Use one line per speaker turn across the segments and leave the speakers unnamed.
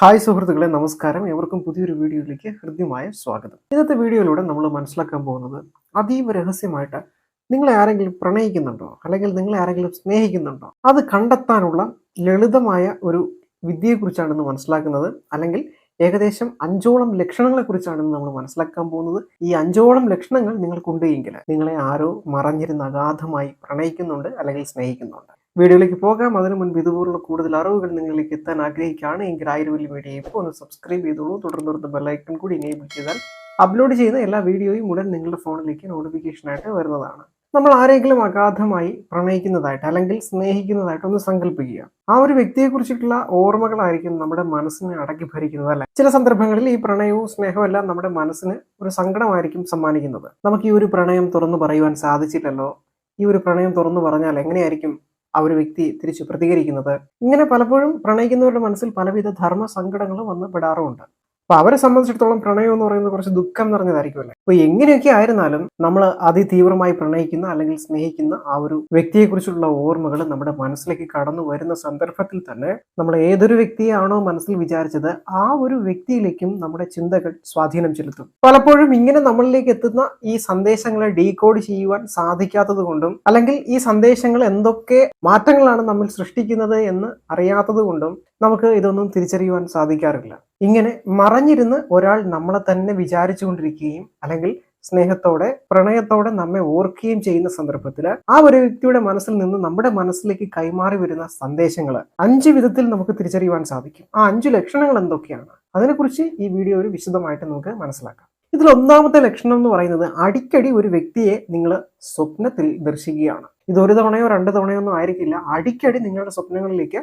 Hi സുഹൃത്തുക്കളെ നമസ്കാരം. എവർക്കും പുതിയൊരു വീഡിയോയിലേക്ക് ഹൃദ്യമായ സ്വാഗതം. ഇന്നത്തെ വീഡിയോയിലൂടെ നമ്മൾ മനസ്സിലാക്കാൻ പോകുന്നത് അതീവ രഹസ്യമായിട്ട് നിങ്ങളെ ആരെങ്കിലും പ്രണയിക്കുന്നുണ്ടോ? അല്ലെങ്കിൽ നിങ്ങളെ ആരെങ്കിലും സ്നേഹിക്കുന്നുണ്ടോ? അത് കണ്ടെത്താനുള്ള ലളിതമായ ഒരു വിദ്യയെക്കുറിച്ചാണ് ഇന്ന് മനസ്സിലാക്കുന്നത്. അല്ലെങ്കിൽ ഏകദേശം അഞ്ചോളം ലക്ഷണങ്ങളെ കുറിച്ചാണ് നമ്മൾ മനസ്സിലാക്കാൻ പോകുന്നത്. ഈ അഞ്ചോളം ലക്ഷണങ്ങൾ നിങ്ങൾക്കുണ്ട് എങ്കിൽ നിങ്ങളെ ആരോ മറഞ്ഞിരുന്ന് അഗാധമായി പ്രണയിക്കുന്നുണ്ട് അല്ലെങ്കിൽ സ്നേഹിക്കുന്നുണ്ട്. വീഡിയോയിലേക്ക് പോകാം. അതിനു മുൻപ് ഇതുപോലുള്ള കൂടുതൽ അറിവുകൾ നിങ്ങളിലേക്ക് എത്താൻ ആഗ്രഹിക്കുകയാണ്. എങ്കിൽ ആയിരവല്ലി വീഡിയോ ഇപ്പോൾ ഒന്ന് സബ്സ്ക്രൈബ് ചെയ്തോളൂ. തുടർന്ന് ബെല്ലൈക്കൺ കൂടി എനേബിൾ ചെയ്താൽ അപ്ലോഡ് ചെയ്യുന്ന എല്ലാ വീഡിയോയും ഉടൻ നിങ്ങളുടെ ഫോണിലേക്ക് നോട്ടിഫിക്കേഷനായിട്ട് വരുന്നതാണ്. നമ്മൾ ആരെങ്കിലും അഗാധമായി പ്രണയിക്കുന്നതായിട്ട് അല്ലെങ്കിൽ സ്നേഹിക്കുന്നതായിട്ട് ഒന്ന് സങ്കല്പിക്കുക ആ ഒരു വ്യക്തിയെക്കുറിച്ചിട്ടുള്ള ഓർമ്മകളായിരിക്കും നമ്മുടെ മനസ്സിനെ അടക്കി ഭരിക്കുന്നത് അല്ലെ? ചില സന്ദർഭങ്ങളിൽ ഈ പ്രണയവും സ്നേഹവും എല്ലാം നമ്മുടെ മനസ്സിന് ഒരു സങ്കടമായിരിക്കും സമ്മാനിക്കുന്നത്. നമുക്ക് ഈ ഒരു പ്രണയം തുറന്നു പറയുവാൻ സാധിച്ചില്ലല്ലോ? ഈ ഒരു പ്രണയം തുറന്നു പറഞ്ഞാൽ എങ്ങനെയായിരിക്കും ആ ഒരു വ്യക്തി തിരിച്ചു പ്രതികരിക്കുന്നത്. ഇങ്ങനെ പലപ്പോഴും പ്രണയിക്കുന്നവരുടെ മനസ്സിൽ പലവിധ ധർമ്മ സങ്കടങ്ങളും വന്ന് പെടാറുമുണ്ട്. അപ്പൊ അവരെ സംബന്ധിച്ചിടത്തോളം പ്രണയം എന്ന് പറയുന്നത് കുറച്ച് ദുഃഖം നിറഞ്ഞതായിരിക്കുമല്ലേ അപ്പൊ എങ്ങനെയൊക്കെ ആയിരുന്നാലും നമ്മൾ അതിതീവ്രമായി പ്രണയിക്കുന്ന അല്ലെങ്കിൽ സ്നേഹിക്കുന്ന ആ ഒരു വ്യക്തിയെക്കുറിച്ചുള്ള ഓർമ്മകൾ നമ്മുടെ മനസ്സിലേക്ക് കടന്നു വരുന്ന സന്ദർഭത്തിൽ തന്നെ നമ്മൾ ഏതൊരു വ്യക്തിയാണോ മനസ്സിൽ വിചാരിച്ചത് ആ ഒരു വ്യക്തിയിലേക്കും നമ്മുടെ ചിന്തകൾ സ്വാധീനം ചെലുത്തും. പലപ്പോഴും ഇങ്ങനെ നമ്മളിലേക്ക് എത്തുന്ന ഈ സന്ദേശങ്ങളെ ഡീകോഡ് ചെയ്യുവാൻ സാധിക്കാത്തത് കൊണ്ടും അല്ലെങ്കിൽ ഈ സന്ദേശങ്ങൾ എന്തൊക്കെ മാറ്റങ്ങളാണ് നമ്മൾ സൃഷ്ടിക്കുന്നത് എന്ന് അറിയാത്തത് കൊണ്ടും നമുക്ക് ഇതൊന്നും തിരിച്ചറിയുവാൻ സാധിക്കാറില്ല. ഇങ്ങനെ മറഞ്ഞിരുന്ന് ഒരാൾ നമ്മളെ തന്നെ വിചാരിച്ചുകൊണ്ടിരിക്കുകയും അല്ലെങ്കിൽ സ്നേഹത്തോടെ പ്രണയത്തോടെ നമ്മെ ഓർക്കുകയും ചെയ്യുന്ന സന്ദർഭത്തിൽ ആ ഒരു വ്യക്തിയുടെ മനസ്സിൽ നിന്ന് നമ്മുടെ മനസ്സിലേക്ക് കൈമാറി വരുന്ന സന്ദേശങ്ങൾ അഞ്ച് വിധത്തിൽ നമുക്ക് തിരിച്ചറിയുവാൻ സാധിക്കും. ആ അഞ്ച് ലക്ഷണങ്ങൾ എന്തൊക്കെയാണ്? അതിനെക്കുറിച്ച് ഈ വീഡിയോ ഒരു വിശദമായിട്ട് നമുക്ക് മനസ്സിലാക്കാം. ഇതിൽ ഒന്നാമത്തെ ലക്ഷണം എന്ന് പറയുന്നത് അടിക്കടി ഒരു വ്യക്തിയെ നിങ്ങൾ സ്വപ്നത്തിൽ ദർശിക്കുകയാണ്. ഇത് ഒരു തവണയോ രണ്ട് തവണയോ ഒന്നും ആയിരിക്കില്ല. അടിക്കടി നിങ്ങളുടെ സ്വപ്നങ്ങളിലേക്ക്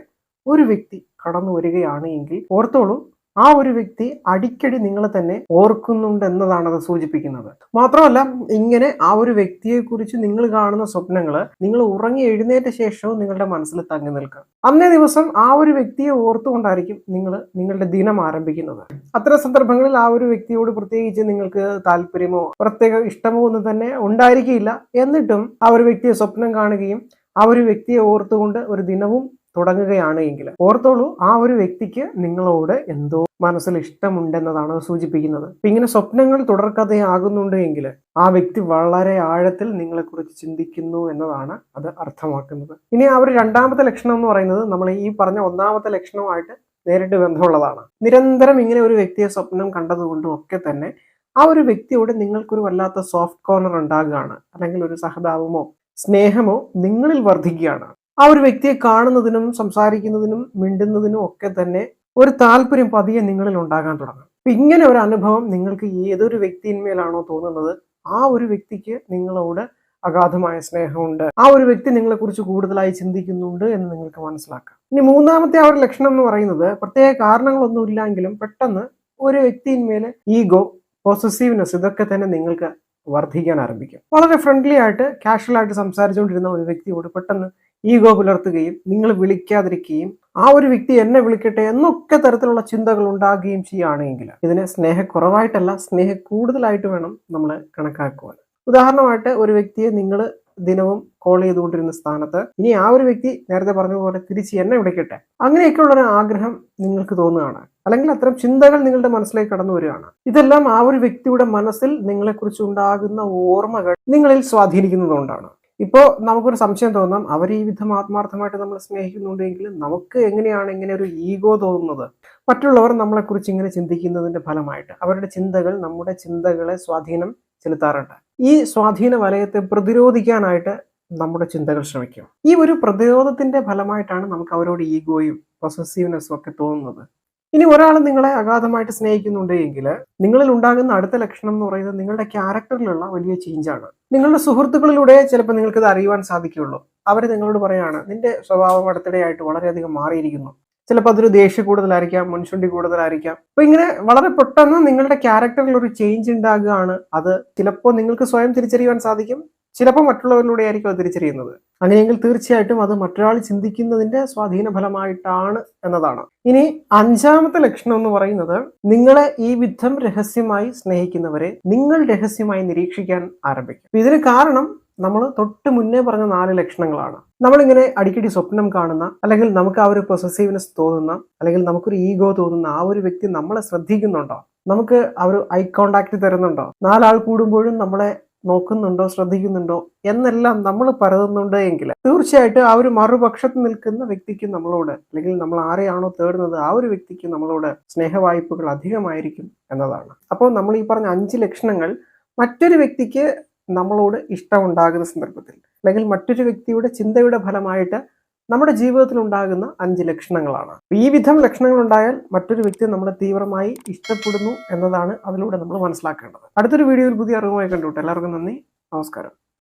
ഒരു വ്യക്തി കടന്നു വരികയാണ് എങ്കിൽ ഓർത്തോളൂ ആ ഒരു വ്യക്തി അടിക്കടി നിങ്ങളെ തന്നെ ഓർക്കുന്നുണ്ട് എന്നതാണ് അത് സൂചിപ്പിക്കുന്നത്. മാത്രമല്ല ഇങ്ങനെ ആ ഒരു വ്യക്തിയെ കുറിച്ച് നിങ്ങൾ കാണുന്ന സ്വപ്നങ്ങൾ നിങ്ങൾ ഉറങ്ങി എഴുന്നേറ്റ ശേഷവും നിങ്ങളുടെ മനസ്സിൽ തങ്ങി നിൽക്കുക അന്നേ ദിവസം ആ ഒരു വ്യക്തിയെ ഓർത്തുകൊണ്ടായിരിക്കും നിങ്ങൾ നിങ്ങളുടെ ദിനം ആരംഭിക്കുന്നത്. അത്തരം സന്ദർഭങ്ങളിൽ ആ ഒരു വ്യക്തിയോട് പ്രത്യേകിച്ച് നിങ്ങൾക്ക് താല്പര്യമോ പ്രത്യേക ഇഷ്ടമോ ഒന്നും തന്നെ ഉണ്ടായിരിക്കില്ല. എന്നിട്ടും ആ ഒരു വ്യക്തിയെ സ്വപ്നം കാണുകയും ആ ഒരു വ്യക്തിയെ ഓർത്തുകൊണ്ട് ഒരു ദിനവും തുടങ്ങുകയാണ് എങ്കിൽ. ഓർത്തോളൂ ആ ഒരു വ്യക്തിക്ക് നിങ്ങളോട് എന്തോ മനസ്സിൽ ഇഷ്ടമുണ്ടെന്നതാണ് സൂചിപ്പിക്കുന്നത്. ഇങ്ങനെ സ്വപ്നങ്ങൾ തുടർക്കഥയാകുന്നുണ്ട് എങ്കിൽ ആ വ്യക്തി വളരെ ആഴത്തിൽ നിങ്ങളെക്കുറിച്ച് ചിന്തിക്കുന്നു എന്നതാണ് അത് അർത്ഥമാക്കുന്നത്. ഇനി ആ ഒരു രണ്ടാമത്തെ ലക്ഷണം എന്ന് പറയുന്നത് നമ്മൾ ഈ പറഞ്ഞ ഒന്നാമത്തെ ലക്ഷണവുമായിട്ട് നേരിട്ട് ബന്ധമുള്ളതാണ്. നിരന്തരം ഇങ്ങനെ ഒരു വ്യക്തിയെ സ്വപ്നം കണ്ടതുകൊണ്ടും ഒക്കെ തന്നെ ആ ഒരു വ്യക്തിയോട് നിങ്ങൾക്കൊരു വല്ലാത്ത സോഫ്റ്റ് കോർണർ ഉണ്ടാകുകയാണ്. അല്ലെങ്കിൽ ഒരു സഹതാപമോ സ്നേഹമോ നിങ്ങളിൽ വർദ്ധിക്കുകയാണ്. ആ ഒരു വ്യക്തിയെ കാണുന്നതിനും സംസാരിക്കുന്നതിനും മിണ്ടുന്നതിനും ഒക്കെ തന്നെ ഒരു താല്പര്യം പതിയെ നിങ്ങളിൽ ഉണ്ടാകാൻ തുടങ്ങും. അപ്പൊ ഇങ്ങനെ ഒരു അനുഭവം നിങ്ങൾക്ക് ഏതൊരു വ്യക്തിയിന്മേലാണോ തോന്നുന്നത് ആ ഒരു വ്യക്തിക്ക് നിങ്ങളോട് അഗാധമായ സ്നേഹമുണ്ട്. ആ ഒരു വ്യക്തി നിങ്ങളെക്കുറിച്ച് കൂടുതലായി ചിന്തിക്കുന്നുണ്ട് എന്ന് നിങ്ങൾക്ക് മനസ്സിലാക്കാം. ഇനി മൂന്നാമത്തെ ആ ഒരു ലക്ഷണം എന്ന് പറയുന്നത് പ്രത്യേക കാരണങ്ങളൊന്നും ഇല്ലെങ്കിലും പെട്ടെന്ന് ഒരു വ്യക്തിയിന്മേൽ ഈഗോ പോസസീവ്നെസ് ഇതൊക്കെ തന്നെ നിങ്ങൾക്ക് വർദ്ധിക്കാൻ ആരംഭിക്കും. വളരെ ഫ്രണ്ട്ലി ആയിട്ട് കാഷ്വൽ ആയിട്ട് സംസാരിച്ചുകൊണ്ടിരുന്ന ഒരു വ്യക്തിയോട് പെട്ടെന്ന് ഈഗോ പുലർത്തുകയും നിങ്ങൾ വിളിക്കാതിരിക്കുകയും ആ ഒരു വ്യക്തി എന്നെ വിളിക്കട്ടെ എന്നൊക്കെ തരത്തിലുള്ള ചിന്തകൾ ഉണ്ടാകുകയും ചെയ്യുകയാണെങ്കിൽ ഇതിനെ സ്നേഹക്കുറവായിട്ടല്ല സ്നേഹ കൂടുതലായിട്ട് വേണം നമ്മൾ കണക്കാക്കുവാൻ. ഉദാഹരണമായിട്ട് ഒരു വ്യക്തിയെ നിങ്ങൾ ദിനവും കോൾ ചെയ്തുകൊണ്ടിരുന്ന സ്ഥാനത്ത് ഇനി ആ ഒരു വ്യക്തി നേരത്തെ പറഞ്ഞതുപോലെ തിരിച്ച് എന്നെ വിളിക്കട്ടെ. അങ്ങനെയൊക്കെയുള്ള ഒരു ആഗ്രഹം നിങ്ങൾക്ക് തോന്നുകയാണ്. അല്ലെങ്കിൽ അത്തരം ചിന്തകൾ നിങ്ങളുടെ മനസ്സിലേക്ക് കടന്നു വരികയാണ്. ഇതെല്ലാം ആ ഒരു വ്യക്തിയുടെ മനസ്സിൽ നിങ്ങളെക്കുറിച്ച് ഉണ്ടാകുന്ന ഓർമ്മകൾ നിങ്ങളിൽ സ്വാധീനിക്കുന്നതുകൊണ്ടാണ്. ഇപ്പോൾ നമുക്കൊരു സംശയം തോന്നാം. അവർ ഈ വിധം ആത്മാർത്ഥമായിട്ട് നമ്മൾ സ്നേഹിക്കുന്നുണ്ടെങ്കിൽ നമുക്ക് എങ്ങനെയാണ് ഇങ്ങനെ ഒരു ഈഗോ തോന്നുന്നത്? മറ്റുള്ളവർ നമ്മളെക്കുറിച്ച് ഇങ്ങനെ ചിന്തിക്കുന്നതിന്റെ ഫലമായിട്ട് അവരുടെ ചിന്തകൾ നമ്മുടെ ചിന്തകളെ സ്വാധീനം ചെലുത്താറുണ്ട്. ഈ സ്വാധീന വലയത്തെ പ്രതിരോധിക്കാനായിട്ട് നമ്മുടെ ചിന്തകൾ ശ്രമിക്കും. ഈ ഒരു പ്രതിരോധത്തിന്റെ ഫലമായിട്ടാണ് നമുക്ക് അവരോട് ഈഗോയും പൊസസീവ്നെസ്സും ഒക്കെ തോന്നുന്നത്. ഇനി ഒരാൾ നിങ്ങളെ അഗാധമായിട്ട് സ്നേഹിക്കുന്നുണ്ട് എങ്കിൽ നിങ്ങളിൽ ഉണ്ടാകുന്ന അടുത്ത ലക്ഷണം എന്ന് പറയുന്നത് നിങ്ങളുടെ ക്യാരക്ടറിലുള്ള വലിയ ചേഞ്ചാണ് നിങ്ങളുടെ സുഹൃത്തുക്കളിലൂടെ ചിലപ്പോൾ നിങ്ങൾക്ക് ഇത് അറിയുവാൻ സാധിക്കുകയുള്ളൂ. അവർ നിങ്ങളോട് പറയാണ് നിന്റെ സ്വഭാവം അടുത്തിടെയായിട്ട് വളരെയധികം മാറിയിരിക്കുന്നു. ചിലപ്പോൾ അതൊരു ദേഷ്യ കൂടുതലായിരിക്കാം മുൻചുണ്ടി കൂടുതലായിരിക്കാം. അപ്പൊ ഇങ്ങനെ വളരെ പെട്ടെന്ന് നിങ്ങളുടെ ക്യാരക്ടറിൽ ഒരു ചേഞ്ച് ഉണ്ടാകുകയാണ്. അത് ചിലപ്പോൾ നിങ്ങൾക്ക് സ്വയം തിരിച്ചറിയുവാൻ സാധിക്കും. ചിലപ്പോൾ മറ്റുള്ളവരിലൂടെ ആയിരിക്കും അത് തിരിച്ചറിയുന്നത്. അങ്ങനെയെങ്കിൽ തീർച്ചയായിട്ടും അത് മറ്റൊരാൾ ചിന്തിക്കുന്നതിന്റെ സ്വാധീന ഫലമായിട്ടാണ് എന്നതാണ്. ഇനി അഞ്ചാമത്തെ ലക്ഷണം എന്ന് പറയുന്നത് നിങ്ങളെ ഈ വിധം രഹസ്യമായി സ്നേഹിക്കുന്നവരെ നിങ്ങൾ രഹസ്യമായി നിരീക്ഷിക്കാൻ ആരംഭിക്കും. ഇതിന് കാരണം നമ്മൾ തൊട്ട് മുന്നേ പറഞ്ഞ നാല് ലക്ഷണങ്ങളാണ്. നമ്മളിങ്ങനെ അടിക്കടി സ്വപ്നം കാണുന്ന അല്ലെങ്കിൽ നമുക്ക് ആ ഒരു പൊസസീവ്നെസ് തോന്നുന്ന അല്ലെങ്കിൽ നമുക്കൊരു ഈഗോ തോന്നുന്ന ആ ഒരു വ്യക്തി നമ്മളെ ശ്രദ്ധിക്കുന്നുണ്ടോ? നമുക്ക് ഒരു ഐ കോണ്ടാക്ട് തരുന്നുണ്ടോ? നാലാൾ കൂടുമ്പോഴും നമ്മളെ നോക്കുന്നുണ്ടോ ശ്രദ്ധിക്കുന്നുണ്ടോ എന്നെല്ലാം നമ്മൾ പരതുന്നുണ്ട് എങ്കിൽ തീർച്ചയായിട്ടും ആ ഒരു മറുപക്ഷത്ത് നിൽക്കുന്ന വ്യക്തിക്ക് നമ്മളോട് അല്ലെങ്കിൽ നമ്മൾ ആരെയാണോ തേടുന്നത് ആ ഒരു വ്യക്തിക്ക് നമ്മളോട് സ്നേഹവായ്പകൾ അധികമായിരിക്കും എന്നതാണ്. അപ്പോൾ നമ്മൾ ഈ പറഞ്ഞ അഞ്ച് ലക്ഷണങ്ങൾ മറ്റൊരു വ്യക്തിക്ക് നമ്മളോട് ഇഷ്ടമുണ്ടാകുന്ന സന്ദർഭത്തിൽ അല്ലെങ്കിൽ മറ്റൊരു വ്യക്തിയുടെ ചിന്തയുടെ ഫലമായിട്ട് നമ്മുടെ ജീവിതത്തിൽ ഉണ്ടാകുന്ന അഞ്ച് ലക്ഷണങ്ങളാണ്. ഈ വിധം ലക്ഷണങ്ങൾ ഉണ്ടായാൽ മറ്റൊരു വ്യക്തി നമ്മളെ തീവ്രമായി ഇഷ്ടപ്പെടുന്നു എന്നതാണ് അതിലൂടെ നമ്മൾ മനസ്സിലാക്കേണ്ടത്. അടുത്തൊരു വീഡിയോയിൽ പുതിയ അറിവുമായി കണ്ടുവിട്ട് എല്ലാവർക്കും നന്ദി. നമസ്കാരം.